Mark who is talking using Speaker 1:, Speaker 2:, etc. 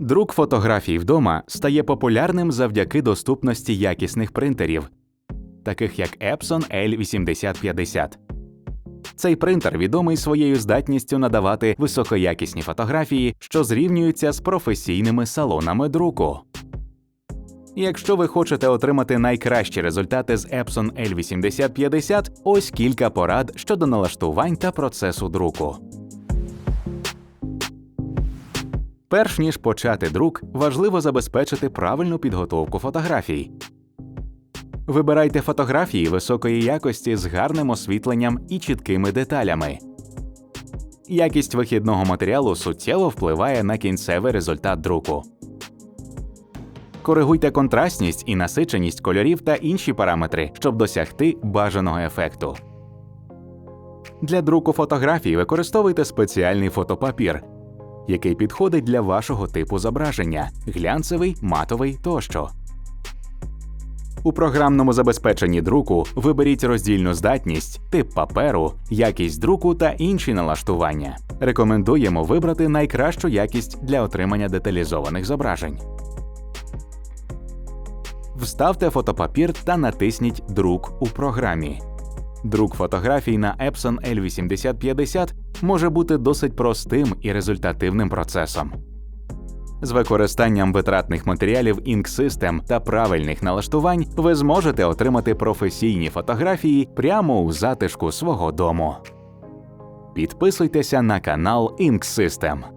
Speaker 1: Друк фотографій вдома стає популярним завдяки доступності якісних принтерів, таких як Epson L8050. Цей принтер відомий своєю здатністю надавати високоякісні фотографії, що зрівнюються з професійними салонами друку. Якщо ви хочете отримати найкращі результати з Epson L8050, ось кілька порад щодо налаштувань та процесу друку. Перш ніж почати друк, важливо забезпечити правильну підготовку фотографій. Вибирайте фотографії високої якості з гарним освітленням і чіткими деталями. Якість вихідного матеріалу суттєво впливає на кінцевий результат друку. Коригуйте контрастність і насиченість кольорів та інші параметри, щоб досягти бажаного ефекту. Для друку фотографій використовуйте спеціальний фотопапір, який підходить для вашого типу зображення глянцевий, матовий тощо. У програмному забезпеченні друку виберіть роздільну здатність, тип паперу, якість друку та інші налаштування. Рекомендуємо вибрати найкращу якість для отримання деталізованих зображень. Вставте фотопапір та натисніть Друк у програмі. Друк фотографій на Epson L8050 може бути досить простим і результативним процесом. З використанням витратних матеріалів Ink System та правильних налаштувань ви зможете отримати професійні фотографії прямо у затишку свого дому. Підписуйтеся на канал Ink System.